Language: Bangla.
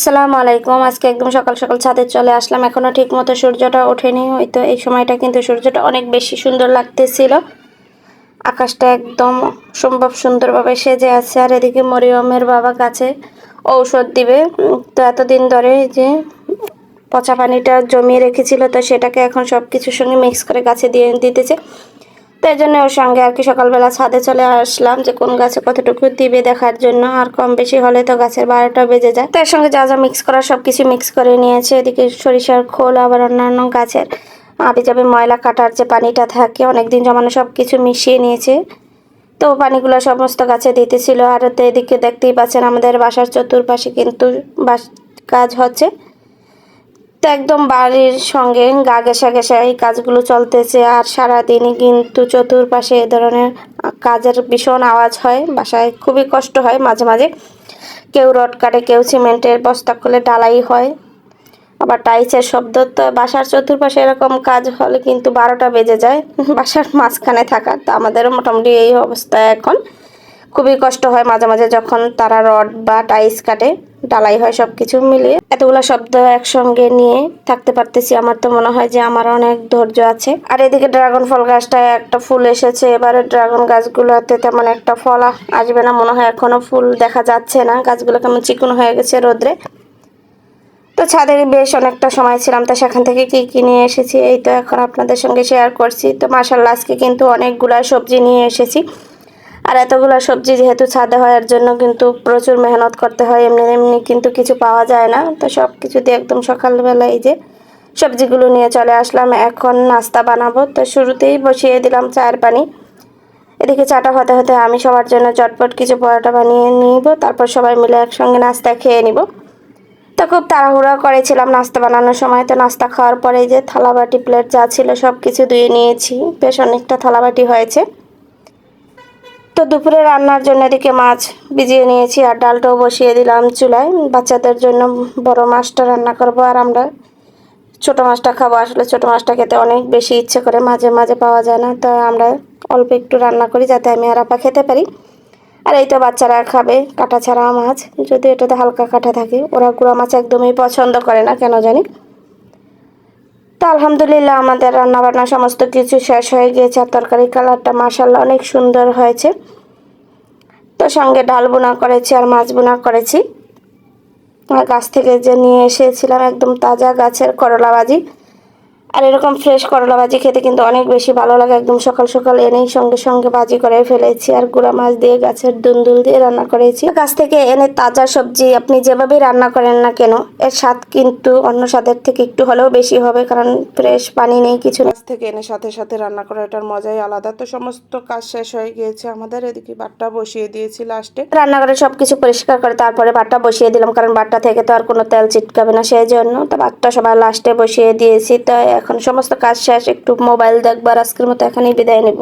আসসালামু আলাইকুম। আজকে একদম সকাল সকাল ছাদে চলে আসলাম। এখনও ঠিক মতো সূর্যটা ওঠেনি। হয়তো এই সময়টা কিন্তু সূর্যটা অনেক বেশি সুন্দর লাগতেছিল। আকাশটা একদম সম্ভব সুন্দরভাবে সেজে আছে। আর এদিকে মরিয়মের বাবা গাছে ঔষধ দিবে। তো এতদিন ধরে যে পচা পানিটা জমিয়ে রেখেছিল, তো সেটাকে এখন সব কিছুর সঙ্গে মিক্স করে গাছে দিয়ে দিতেছে। তো এই জন্য ওর সঙ্গে আর কি সকালবেলা ছাদে চলে আসলাম যে কোন গাছে কতটুকু দিবে দেখার জন্য, আর কম বেশি হলে তো গাছের বারোটা বেজে যায়। তার সঙ্গে যা যা মিক্স করা সব কিছু মিক্স করে নিয়েছে। এদিকে সরিষার খোল, আবার অন্যান্য গাছের আবি যাবে ময়লা কাটার যে পানিটা থাকে, অনেকদিন জমানো সব কিছু মিশিয়ে নিয়েছে। তো পানিগুলো সমস্ত গাছে দিতেছিল। আর তো এদিকে দেখতেই পাচ্ছেন আমাদের বাসার চতুর্পাশে কিন্তু বাস কাজ হচ্ছে। তো একদম বাড়ির সঙ্গে গা ঘেঁষা ঘেঁষা এই কাজগুলো চলতেছে। আর সারাদিনই কিন্তু চতুর্পাশে এ ধরনের কাজের ভীষণ আওয়াজ হয়। বাসায় খুবই কষ্ট হয় মাঝে মাঝে। কেউ রড কাটে, কেউ সিমেন্টের বস্তা খুলে ডালাই হয়। আবার টাইসের শব্দ তো বাসার চতুর্পাশে এরকম কাজ হলে কিন্তু বারোটা বেজে যায়। বাসার মাঝখানে থাকা, তো আমাদেরও মোটামুটি এই অবস্থা এখন। খুবই কষ্ট হয় মাঝে মাঝে যখন তারা রড বা টাইস কাটে ডালাই হয় সব কিছু মিলিয়ে। এতগুলো শব্দ একসঙ্গে নিয়ে থাকতে পারতেছি, আমার তো মনে হয় যে আমার অনেক ধৈর্য আছে। আর এদিকে ড্রাগন ফল গাছটায় একটা ফুল এসেছে, এবারে ড্রাগন গাছগুলোতে তেমন একটা ফল আসবে না, মনে হয় এখনও ফুল দেখা যাচ্ছে না। গাছগুলো কেমন চিকন হয়ে গেছে রোদ্রে। তো ছাদে বেশ অনেকটা সময় ছিলাম, তো সেখান থেকে কি কি নিয়ে এসেছি এই তো এখন আপনাদের সঙ্গে শেয়ার করছি। তো মাসাল্লাহ আজকে কিন্তু অনেকগুলা সবজি নিয়ে এসেছি। আর এতগুলো সবজি যেহেতু ছাদে হওয়ার জন্য কিন্তু প্রচুর মেহনত করতে হয়। এমনি এমনি কিন্তু কিছু পাওয়া যায় না। তো সব কিছু দিয়ে একদম সকালবেলা এই যে সবজিগুলো নিয়ে চলে আসলাম। এখন নাস্তা বানাবো। তো শুরুতেই বসিয়ে দিলাম চায়ের পানি। এদিকে চাটা হতে হতে আমি সবার জন্য চটপট কিছু পরোটা বানিয়ে নিব। তারপর সবাই মিলে একসঙ্গে নাস্তা খেয়ে নিব। তো খুব তাড়াহুড়া করেছিলাম নাস্তা বানানোর সময়। তো নাস্তা খাওয়ার পরে যে থালাবাটি, প্লেট যা ছিল সব কিছু ধুয়ে নিয়েছি। বেশ অনেকটা থালাবাটি হয়েছে। তো দুপুরে রান্নার জন্য এদিকে মাছ ভিজিয়ে নিয়েছি আর ডালটাও বসিয়ে দিলাম চুলায়। বাচ্চাদের জন্য বড় মাছটা রান্না করব আর আমরা ছোট মাছটা খাব। আসলে ছোট মাছটা খেতে অনেক বেশি ইচ্ছে করে, মাঝে মাঝে পাওয়া যায় না। তো আমরা অল্প একটু রান্না করি যাতে আমি আর আপা খেতে পারি। আর এই তো বাচ্চারা খাবে, কাঁটা ছাড়া মাছ। যদি এটাতে হালকা কাঁটা থাকে, ওরা গুঁড়া মাছ একদমই পছন্দ করে না, কেন জানি। তো আলহামদুলিল্লাহ আমাদের রান্নাবান্না সমস্ত কিছু শেষ হয়ে গিয়েছে, আর তরকারি কালারটা মাসাল্লাহ অনেক সুন্দর হয়েছে। তো সঙ্গে ডাল বোনা করেছি আর মাছ বোনা করেছি। গাছ থেকে যে নিয়ে এসেছিলাম একদম তাজা গাছের করলা ভাজি আর এরকম ফ্রেশ করলা ভাজি খেতে কিন্তু অনেক বেশি ভালো লাগে। একদম সকাল সকাল এনেই সঙ্গে সঙ্গে ভাজি করে ফেলেছি। আর গুঁড়া মাছ দিয়ে গাছের দুন্দুল দিয়ে রান্না করেছি। গাছ থেকে এনে তাজা সবজি আপনি যেভাবেই রান্না করেন না কেন এর স্বাদ কিন্তু অন্য স্বাদের থেকে একটু হলেও বেশি হবে কারণ ফ্রেশ পানি নেই কিছু গাছ থেকে এনে সাথে সাথে রান্না করা এটার মজাই আলাদা। তো সমস্ত কাজ শেষ হয়ে গিয়েছে আমাদের এদিকে বাট্টা বসিয়ে দিয়েছি লাস্টে রান্নাঘরে সব কিছু পরিষ্কার করে তারপরে বাটটা বসিয়ে দিলাম কারণ বাটটা থেকে তো আর কোনো তেল চিটকাবে না সেই জন্য। তো বাটটা সবাই লাস্টে বসিয়ে দিয়েছি। তো এখন সমস্ত কাজ শেষ একটু মোবাইল দেখবার আজকের মতো এখানেই বিদায় নেব।